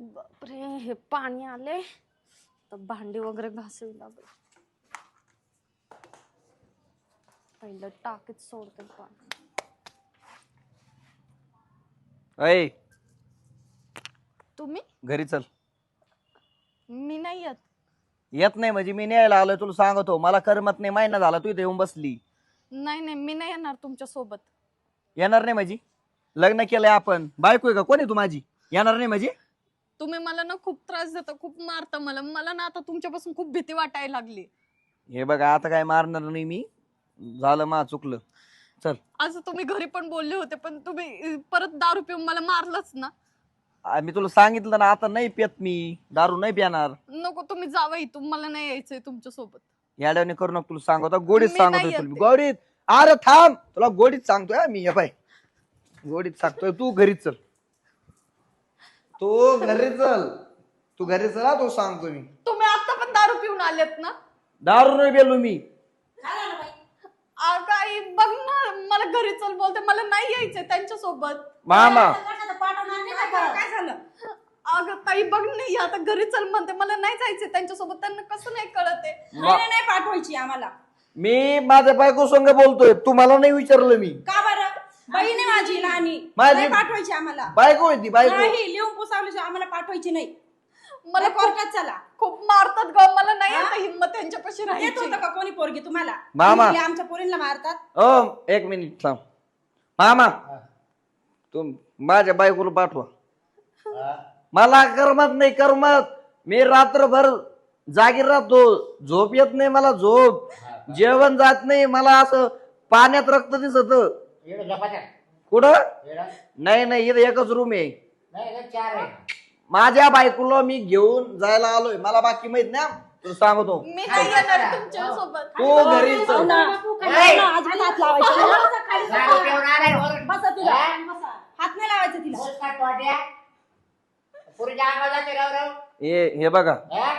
बापरे हे पाणी आले तर भांडी वगैरे घासावी लागेल पहिलं टाकीत सोडते पाणी. अय तुम्ही? घरी चल. मी नाही येत. येत नाही म्हणजे मी न्यायला आलोय तुला सांगतो. मला करमत नाही महिना झाला तू इथे येऊन बसली. नाही नाही मी नाही येणार तुमच्यासोबत. येणार नाही माझी लग्न केलंय आपण. बायको आहे का? कोणी तू माझी? येणार नाही माझी तुम्ही मला ना खूप त्रास देता खूप मारता मला. मला ना आता तुमच्यापासून खूप भीती वाटायला लागली. हे बघा आता काय मारणार नाही मी. झालं मा चुकलं. चल. आज तुम्ही घरी पण बोलले होते पण तुम्ही परत दारू पिऊन मला मारलंच ना. आ, मी तुला सांगितलं ना आता नाही पित मी. दारू नाही पिणार. नको तुम्ही जावं इथून. मला नाही यायचंय तुमच्यासोबत याड्याने करू नको तुला सांगतो. गोडीत मी नाही. येते. गोडीत. अरे थांब. तुला गोडीत सांगतोय हा मी. हे पाय गोडीत सांगतोय तू घरी चल. तू घरी चल. तू घरी चल तू सांगतो मी. तुम्ही आता पण दारू पिऊन आलेत ना? दारू नाही गेलो मी. अगं आई बघ ना मला घरी चल बोलते. मला नाही यायचंय त्यांच्यासोबत मामा. काय झालं अगं ताई बघ नाही आता घरी चल म्हणते. मला नाही जायचंय त्यांच्यासोबत त्यांना कसं नाही कळत? आहे नाही नाही, पाठवायची आम्हाला. मी माझ्या बायको संग बोलतोय. तुम्हाला नाही विचारलं मी. का बहीण आहे माझी लहानी माझी- नाही पाठवायची आम्हाला. बायको होती बायको. नाही लिहून पुसावल्याशिवाय आम्हाला पाठवायची नाही. मला मला खूप कोर्टात चला खूप मारतात ग मला नाही आता हिंमत त्यांच्यापाशी येत राहायची होतं का कोणी पोरगी तुम्हाला? मामा. मुली आमच्या पोरींना मारतात? ओ एक मिनिट थांब. मामा तू माझ्या बायकोला पाठवा. मला करमत नाही करमत. मी रात्रभर जागी राहतो. झोप येत नाही मला झोप. जेवण जात नाही मला असं पाण्यात रक्त दिसत. कुठं इकडं? नाही नाही इथं एकच रूम आहे नाही इकडे चार आहे माझ्या बायकोला मी घेऊन जायला आलोय मला बाकी माहीत नाही हा. तुला सांगतो मी नाही येणार तुमच्यासोबत तू घरी चल हो ना. ए! हो ना, अजिबात हात लावायचा नाही. दारू पिऊन आलाय वरून. बसा तिला हा? हात नाही लावायचा तिला बोल का तोंड्या? पुरीच्या अंगाला जाते राव राव. हे हे बघा हा?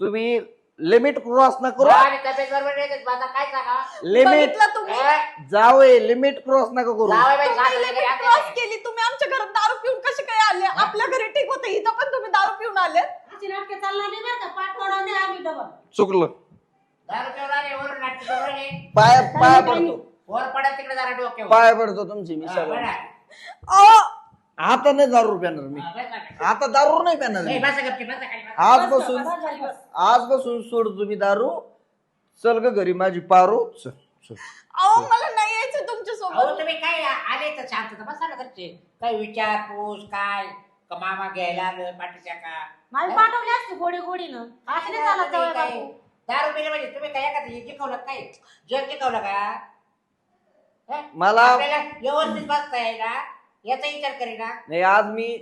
तुम्ही लिमिट क्रॉस न करू. आणि तब्येत बरोबर नाही तर माझा काय सांगा? लिमिट बघितलं तुम्ही? जावय लिमिट क्रॉस नका करू. जावई बाई तुम्ही नाही. केली तुम्ही आमच्या घरात दारू पिऊन कसे काय आले? आपल्या घरी ठीक होतं इथं पण तुम्ही दारू पिऊन आले. अशी नाटके चालणार नाही बरं का पाठवणार नाही आम्ही डबल. चुकलं. वरून नाटकी. पाय पाय पडतो. वर तिकडे जरा डोक्यावर. पाय पडतो तुमची मी हा, सगळं. बरं. अहो, आता नाही दारू पिणार मी. आता. दारू नाही पिणार नाही, मी. बसा गपची, बसा खाली, बसा. आजपासून बस झाली, बस. आजपासून सोड तुम्ही दारू. चल ग घरी माझी पारू. चल चल. अहो मला नाही यायचं तुमच्या अहो सोबत तुम्ही काय आले तर शांत बसा ना घरचे. काय विचारपूस काय? का मामा घ्यायला आलं पाठीच्या का? नाही पाठवली असते गोडी गोडीनं असं नाही जावई काय बापू. दारू पिले म्हणजे तुम्ही काय एखादं हे शिकवलं काय? जग शिकवलं का? हं? मला आपल्याला व्यवस्थित बसता यायला. याचा विचार करीना नाही आज मी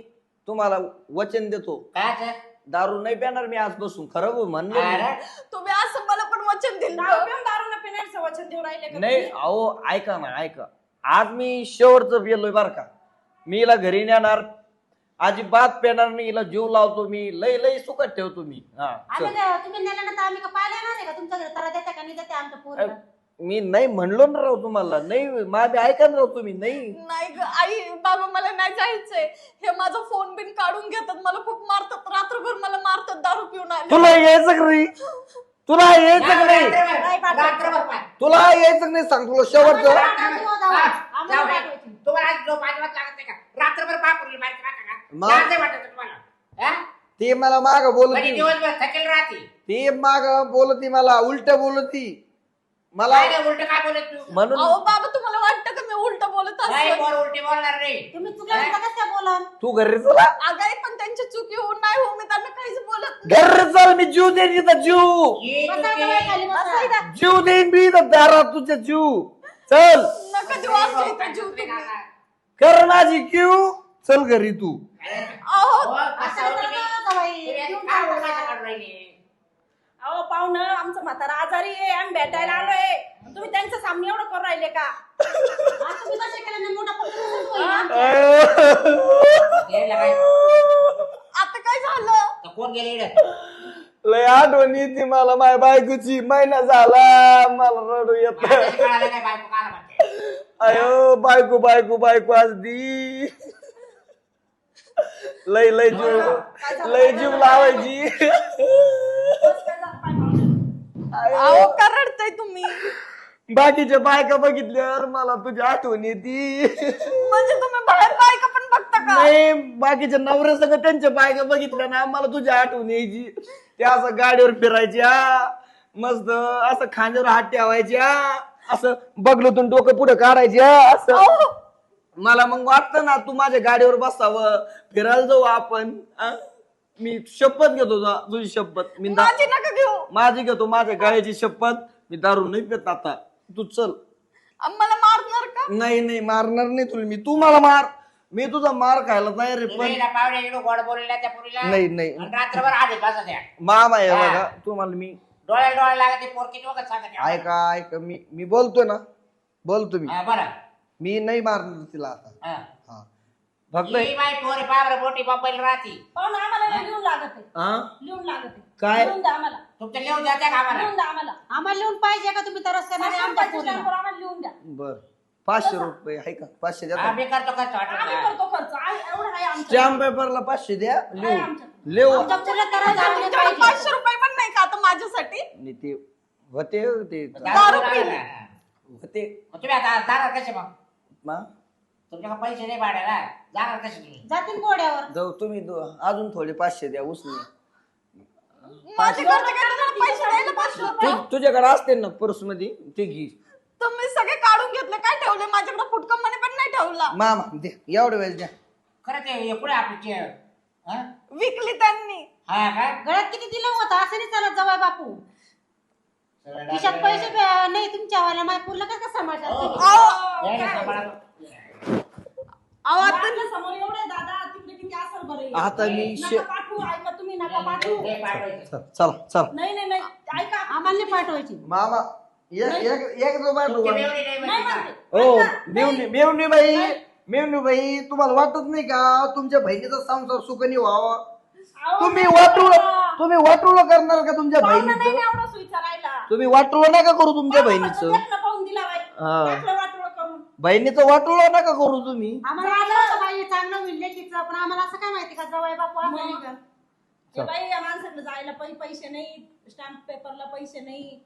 तुम्हाला वचन देतो काय ते? दारू नाही पिणार मी आजपासून खरं बोल म्हणलं मी. तुम्ही असं मला पण वचन दिलं दारू पिऊन दारू न पिण्याचं वचन देऊ राहिले का नाही तुम्ही? अहो ऐका ना ऐका आज मी शेवटचं पिलोय बर का मी हिला घरी नेणार अजिबात पेणार नाही हिला जीव लावतो मी लय लय सुखत ठेवतो मी हा आम्ही चल. काय- तुम्ही नेल्यानंतर आम्ही का पाहिले येणार आहे का तुमच्या घरी तर देता का नाही देते आमच्या पोरीला मी नाही म्हणलो ना राव तुम्हाला नाही माझे ऐका ना राव तुम्ही नाही. नाही ग आई बाबा मला नाही जायचंय. हे माझा फोन बिन काढून घेतात मला खूप मारतात. रात्रभर मला मारतात दारू पिऊन आले तुला यायचं का नाही? तुला यायचं का नाही. तुला यायचं का नाही? सांग तुला शेवटचं. हा, मग? हं? ते मला माग बोलत. म्हणजे दिवसभर थकेल राहते. ते माग बोलती मला उलट बोलती. मला काय उलट काय बोलत तू? म्हणून अहो बाबा तुम्हाला वाटतं का मी उलट बोलत नाही असते वर उलटी बोलणार नाही. तुम्ही चुकल्या कसं काय बोलाल? तू घरी चला आगाई पण त्यांची चुकी होऊन नाही हो मी त्यांना काहीच बोलत नाही. घरी चल मी जीव देईन इथं जीव. बसा चुकी- जवळ खाली बसा. जीव देईन मी इथं दारात तुझ्या जीव. चल. नका देऊ आमच्या इथं जीव तुम्ही कर माझी क्यू चल घरी तू. अहो हो, असं होतं. तुम्ही काय बोलायचं. काढून राहिले? पाहुणं आमचं म्हातारा आजारी आहे आम्ही भेटायला आलोय. तुम्ही त्यांच्या सामने एवढं करू राहिले का? आज तुम्ही कसे केलं? नाही मोठा पोरगा तसंच होईल ना? यायला काय? आता काय झालं? तर कोण गेले इकडं? लय आठवण येते मला माझ्या बायकोची. महिना झाला मला रडू येत कळालं काय बायको काला म्हणते? अयो बायको बायको बायको आज दी लय लय जीव लय जीव लावायची. अहो का रडताय तुम्ही. बाकीच्या बायका बघितल्यावर मला तुझी आठवण येते. म्हणजे तुम्ही बाहेर बायका पण बघता का? नाही बाकीच्या नवऱ्या सगळं त्यांच्या बायका बघितल्या ना मला तुझी आठवण यायची. ते असं गाडीवर फिरायच्या मस्त असं खांद्यावर हात ठेवायच्या असं बगलूतून डोकं पुढे काढायच्या असं. मला मग वाटतं ना तू माझ्या गाडीवर बसावं फिरायला जाऊ आपण? मी शपथ घेतो जा- तुझी शपथ. मी दा- माझी नका घेऊ. माझी घेतो माझ्या गाडीची शपथ. मी दारू नाही पित आता. तू चल. मला मारणार का? नाही नाही मारणार नाही तुला. मी तू मला मार. मी तुझा मार खायला तयार आहे तुम्ही पण ना पाहुणे इकडं गोड बोललेल्या त्या पुरीला. नाही नाही. आणि रात्रभर आधी बसा द्या मामा आहे हा. बघा. तुम्हाला मी डोळ्या डोळ्या लागत ते पोरकी वगैरे सांगत ऐका ऐका. मी मी बोलतोय ना. बोलतो मी. बरं. मी नाही मारणार तिला आता. हा. हा. फक्त ही बाई पोरी पाबर मोठी मुंबईला राहती. पाहुणे आम्हाला लिहून लागत. आहे हा लिहून लागत. आहे काय? लिहून द्या आम्हाला. लिहून द्या का आम्हाला लिहून द्या आम्हाला. आम्हाला लिहून पाहिजे का तुम्ही तर रस्त्याने पाचशे आमच्या रुपयाची पोरीला? स्टॅम्पवर आम्हाला लिहून द्या. बर. पाचशे रुपये आहे का? पाचशे द्या आम्ही करतो खर्च आम्ही वाटत करतो खर्च. आहे- एवढं आहे आमचं. स्टॅम्प पेपरला पाचशे द्या आहे लिहू आमच्याकडे. लिहू आमच्या पोरीला तर जाऊ दे तुमच्याकडे पाहिजे. पाचशे रुपये पण नाही का आता माझ्यासाठी? आणि ते होते ते दारू पिली. होते. तुम्ही आता कसे मग? मा? तुमच्याकडे पैसे नाही भाड्याला. जाणार कसे तुम्ही. जातील घोड्यावर. जाऊ तुम्ही दो- अजून थोडे पाचशे द्या उसने. काय तुम्हाला पैसे द्यायला पाचशे रुपये. तू तुझ्याकडे असते ना पर्समध्ये ते घे. तुम्ही सगळे काढून घेतले काय ठेवले? माझ्याकडे फुटकं मनी पण नाही ठेवला. मामा दे. एवढं वेळ द्या. खरं ते हे आपली चेअर. हा? विकली त्यांनी. हा काय गळ्यात किती दिलं होतं? असं नाही चालत जवळ बापू. खिशात पैसे ब- नाही तुमच्यावाल्या. माझ्या पोरीला कसं हो. समाजात अहो, यायला सांभाळा. अहो आता आपल्यासमोर एवढे दादा तिकडे किती असेल बरं आता मी शे- नका पाठवू ऐका तुम्ही नका पाठवू. ते पाठवायचं. चल चल चल. नाही नाही नाही ऐका. आम्हाला नाही पाठवायची. मामा एक एक एक जो नाही नाही का? म्हणते. हो ऐका, मेवणी नाही. मेवणी बाई मेवणी बाई तुम्हाला वाटत नाही का? तुमच्या बहिणीचा संसार सुखनी व्हावा? अहो, तुम्ही नाही वाटुळ बाबा. तुम्ही वाटुळ करणार का तुमच्या पाहुणं नाही बहिणीचं? ना एवढं विचारायला. तुम्ही वाटुळ नका करू तुमच्या बहिणीचं. पाहून दिला बाई. हा. टाकलं बहिणीचं वाटुळ नका करू तुम्ही. आम्हाला वाटलं होतं बाई चांगलं होईल लेकीचं पण आम्हाला असं काय माहिती का जवळ बापू असं नाही का ते बाई या माणसाकडे जायला पैसे नाही स्टॅम्प पेपरला पैसे नाही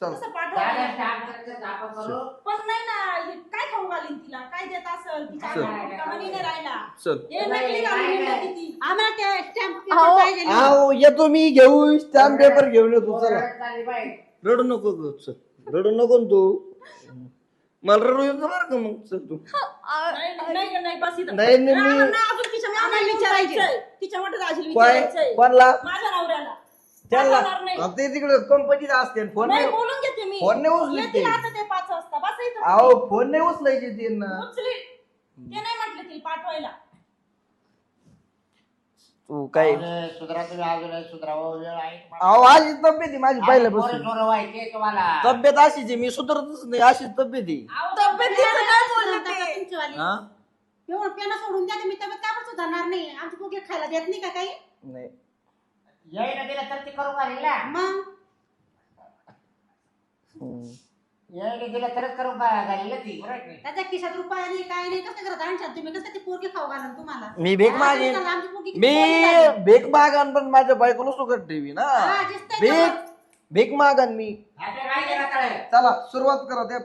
चल. कसं झालं, पाठवा स्टाफ करायचं, आपण करू. पण नाही ना हे काय खाऊ घालीन तिला? काय देत असेल? तिच्या चल. अंगात कमानी नाही राहिला? चल. हे नकली घालून येते किती आम्हाला स्टॅम्प अहो. पाहिजे आहो येतो मी घेऊ. स्टॅम्प पेपर घेऊन येतो चला. चालली बाई. रडू नको ग चल. रडू नको न तू. मला रडू येतो बरं का मग? चल तू. नाही नाही नाही बस इथं. नाही, नाही, मी- आम्हाला अजून तिच्या विचारायचंय. तिच्या काय विचारायचंय. कोणला? माझ्या नवऱ्याला. त्याला. पाठवणार नाही. अहो, ते तिकडे कंपनीत असते फोन नाही नाही बोलून घेते मी. फोन नाही उचलीत येतील ते. आता ते पाच वाजता. बस इथं. अहो फोन नाही उचलायचे ते ना उचली ते नाही म्हटले ती पाठवायला तू काय? अरे, सुधरा तुम्ही अजून सुधरावं वेळ आहे तुम्हाला. अहो अशी तब्येत आहे माझी पोरं पहिल्यापासून. सोरं व्हायचे तुम्हाला. तब्येत अशीच आहे मी सुधरतच नाही अशीच तब्येत आहे. तब्येतीचं काय बोलले ते? तुमचीवाली हा? एवढं पेना सोडून द्या तुम्ही तब्येत का बरं सुधारणार नाही. आमची खायला देत नाही का काही? नाही. यायला दिलं तर ते करू घालील ना. मग? हम्म. यायला दिलं तरच करू घालील ना ती बरोबर की? त्याच्या खिशात रुपया नाही काय नाही कसं करत आणशात तुम्ही कसं ती पोरगी खाऊ घालून तुम्हाला मी भीक हा, मागेन तुम्ही आमची पोरगी किती मी पोरगी झाली. भीक मागन पण माझ्या बायकोला सुकट ठेवी ना हा, दिसतंय भीक. भीक मागन मी आपल्या बाईला तळे. चला सुरुवात करा त्या